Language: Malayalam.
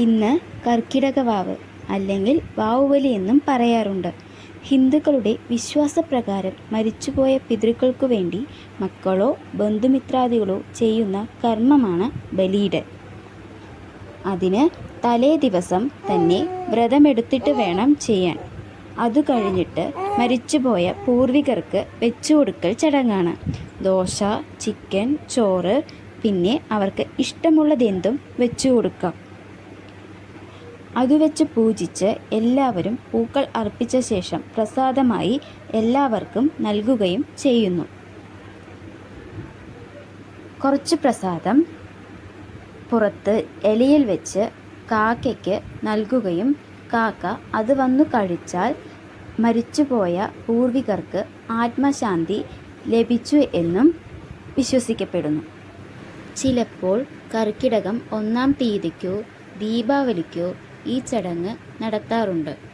ഇന്ന് കർക്കിടക വാവ് അല്ലെങ്കിൽ വാവുബലി എന്നും പറയാറുണ്ട്. ഹിന്ദുക്കളുടെ വിശ്വാസപ്രകാരം മരിച്ചുപോയ പിതൃക്കൾക്കു വേണ്ടി മക്കളോ ബന്ധുമിത്രാദികളോ ചെയ്യുന്ന കർമ്മമാണ് ബലിയിടൽ. അതിന് തലേ ദിവസം തന്നെ വ്രതമെടുത്തിട്ട് വേണം ചെയ്യാൻ. അത് കഴിഞ്ഞിട്ട് മരിച്ചുപോയ പൂർവികർക്ക് വെച്ചുകൊടുക്കൽ ചടങ്ങാണ്. ദോശ ചിക്കൻ ചോറ് പിന്നെ അവർക്ക് ഇഷ്ടമുള്ളതെന്തും വെച്ചു കൊടുക്കാം അത് വെച്ച് പൂജിച്ച് എല്ലാവരും പൂക്കൾ അർപ്പിച്ച ശേഷം പ്രസാദമായി എല്ലാവർക്കും നൽകുകയും ചെയ്യുന്നു. കുറച്ച് പ്രസാദം പുറത്ത് എലിയിൽ വെച്ച് കാക്കയ്ക്ക് നൽകുകയും കാക്ക അത് വന്നു കഴിച്ചാൽ മരിച്ചുപോയ പൂർവികർക്ക് ആത്മശാന്തി ലഭിച്ചു എന്നും വിശ്വസിക്കപ്പെടുന്നു. ചിലപ്പോൾ കർക്കിടകം ഒന്നാം തീയതിക്കോ ദീപാവലിക്കോ ഈ ചടങ്ങ് നടത്താറുണ്ട്.